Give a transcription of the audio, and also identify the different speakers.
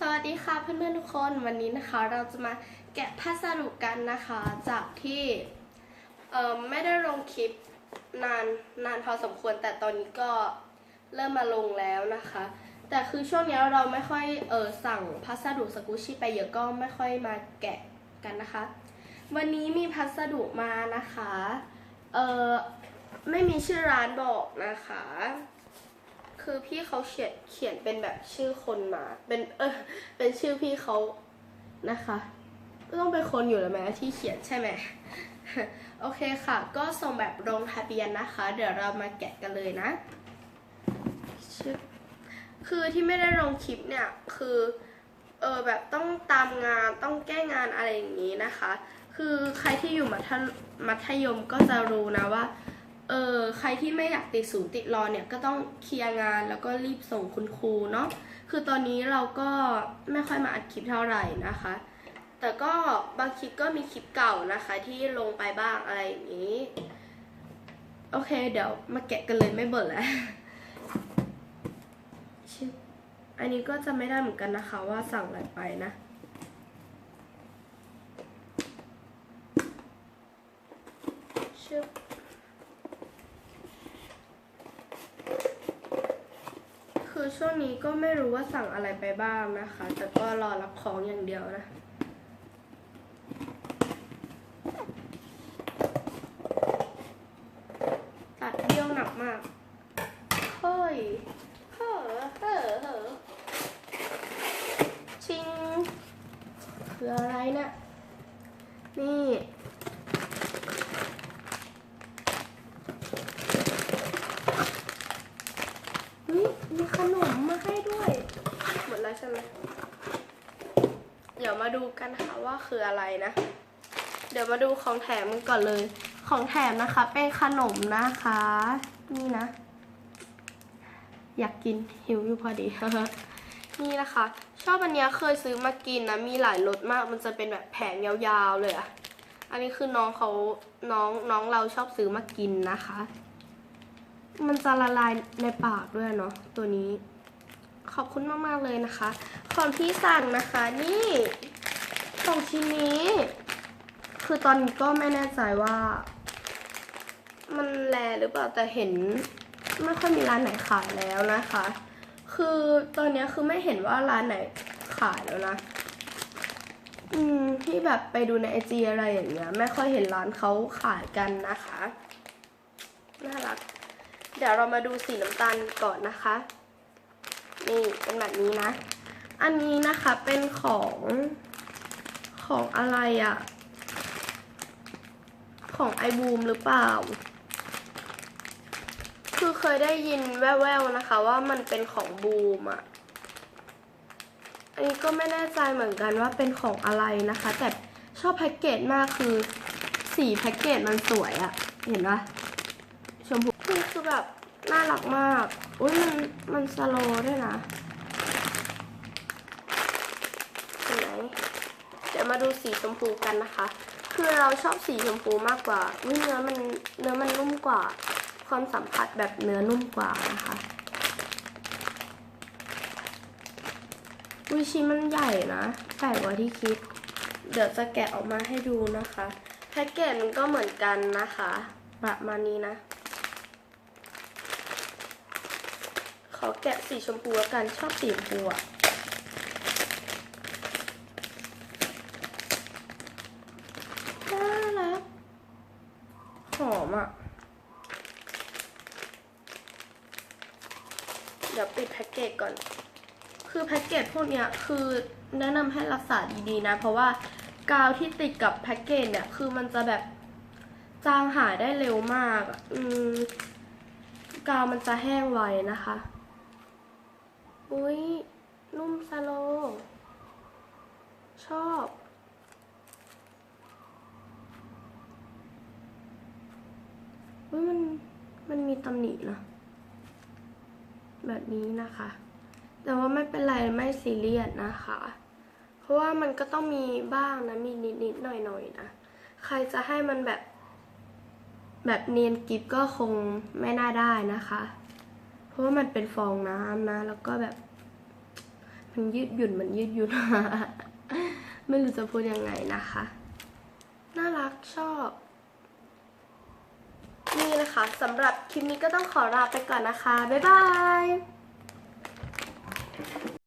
Speaker 1: สวัสดีค่ะเพื่อนๆทุกคนวันนี้นะคะเราจะมาแกะพัสดุกันนะคะจากที่เออไม่ได้ลงคลิปนานนานพอสมควรแต่ตอนนี้ก็เริ่มมาลงแล้วนะคะ แต่คือช่วงนี้เราไม่ค่อยเออสั่งพัสดุสกูชี่ไปเยอะก็ไม่ค่อยมาแกะกันนะคะ วันนี้มีพัสดุมานะคะเออไม่มีชื่อร้านบอกนะคะ คือพี่เขาเขียนเขียนเป็นแบบชื่อคนมา เป็นเออเป็นชื่อพี่เขานะคะ ก็ต้องเป็นคนอยู่แล้วไหมที่เขียนใช่ไหมโอเคค่ะ ก็ส่งแบบลงทะเบียนนะคะ เดี๋ยวเรามาแกะกันเลยนะคือที่ไม่ได้ลงคลิปเนี่ยคือเออแบบต้องตามงานต้องแก้งานอะไรอย่างนี้นะคะ คือใครที่อยู่มัธมัธยมก็จะรู้นะว่า เออใครที่ไม่อยากติดศูนย์ติดรอเนี่ยก็ต้องเคลียร์งานแล้วก็รีบส่งคุณครูเนาะคือตอนนี้เราก็ไม่ค่อยมาอัดคลิปเท่าไหร่นะคะ แต่ก็บางคลิปก็มีคลิปเก่านะคะ ที่ลงไปบ้างอะไรอย่างนี้ โอเคเดี๋ยวมาแกะกันเลยไม่เบิดแล้วชึบอันนี้ก็จะไม่ได้เหมือนกันนะคะว่าสั่งอะไรไปนะชึบ คือช่วงนี้ก็ไม่รู้ว่าสั่งอะไรไปบ้างนะคะ แต่ก็รอรับของอย่างเดียวนะตัดเบี้ยวหนักมากเฮ้ยเฮ้อเฮ้อเฮ้อชิง คืออะไรเนะี่ยนี่ เฮ้ยมีขนมมาให้ด้วย หมดแล้วใช่ไหม เดี๋ยวมาดูกันนะคะ ว่าคืออะไรนะ เดี๋ยวมาดูของแถมกันก่อนเลย ของแถมนะคะ เป็นขนมนะคะ นี่นะ อยากกินหิวอยู่พอดี นี่นะคะ ชอบอันนี้เคยซื้อมากินนะ มีหลายรสมาก มันจะเป็นแบบแผงยาวๆเลยอะอันนี้คือน้องเขาน้องน้องเราชอบซื้อมากินนะคะ มันจะละลายในปากด้วยเนาะตัวนี้ ขอบคุณมากๆเลยนะคะ ของที่สั่งนะคะนี่ องชิ้นนี้ คือตอนนี้ก็ไม่แน่ใจว่า มันแลหรือเปล่าแต่เห็นไม่ค่อยมีร้านไหนขายแล้วนะคะ คือตอนนี้คือไม่เห็นว่าร้านไหนขายแล้วนะ อืมที่แบบไปดูในไอจีอะไรอย่างเงี้ย ไม่ค่อยเห็นร้านเขาขายกันนะคะ น่ารัก เดี๋ยวเรามาดูสีน้ำตาลก่อนนะคะ นี่เป็นแบบนี้นะ อันนี้นะคะเป็นของ ของอะไรอะ่ะ ของไอบูมหรือเปล่า คือเคยได้ยินแว่วๆนะคะ ว่ามันเป็นของบูมอะ่ะ อันนี้ก็ไม่แน่ใจเหมือนกันว่าเป็นของอะไรนะคะ แต่ชอบแพ็กเกจมากคือสีแพ็กเกจมันสวยอะ่ะ เห็นปะชมพูคือคือแบบน่ารักมาก อุ้ยมันมันสโลด้วยนะเห็นไหมเดี๋ยวมาดูสีชมพูกันนะคะ คือเราชอบสีชมพูมากกว่าเนื้อมันเนื้อมันนุ่มกว่า ความสัมผัสแบบเนื้อนุ่มกว่านะคะอุ้ยชิ้นมันใหญ่นะใหญ่กว่าที่คิด เดี๋ยวจะแกะออกมาให้ดูนะคะแพ็กเกจมันก็เหมือนกันนะคะ ประมาณนี้นะ ขอแกะสีชมพูกันชอบสีชมพูอะน่ารัก หอมอะเดี๋ยวปิดแพ็กเกจก่อน คือแพ็กเกจพวกเนี้ยคือแนะนำให้รักษาดีๆนะ เพราะว่ากาวที่ติดกับแพ็กเกจเนี่ย คือมันจะแบบจางหายได้เร็วมาก อืม กาวมันจะแห้งไวนะคะ อุ้ยนุ่มสโล ชอบ อุ้ยมันมันมีตำหนินะแบบนี้นะคะ แต่ว่าไม่เป็นไรไม่ซีเรียสนะคะ เพราะว่ามันก็ต้องมีบ้างนะมีนิดๆหน่อยๆนะใครจะให้มันแบบ แบบเนียนกิฟก็คงไม่น่าได้นะคะ เพราะว่ามันเป็นฟองน้ำนะ แล้วก็แบบ มันยืดหยุ่นมันยืดหยุ่นไม่รู้จะพูดยังไงนะคะ น่ารักชอบ นี้นะคะสำหรับคลิปนี้ก็ต้องขอลาไปก่อนนะคะ บ๊ายบาย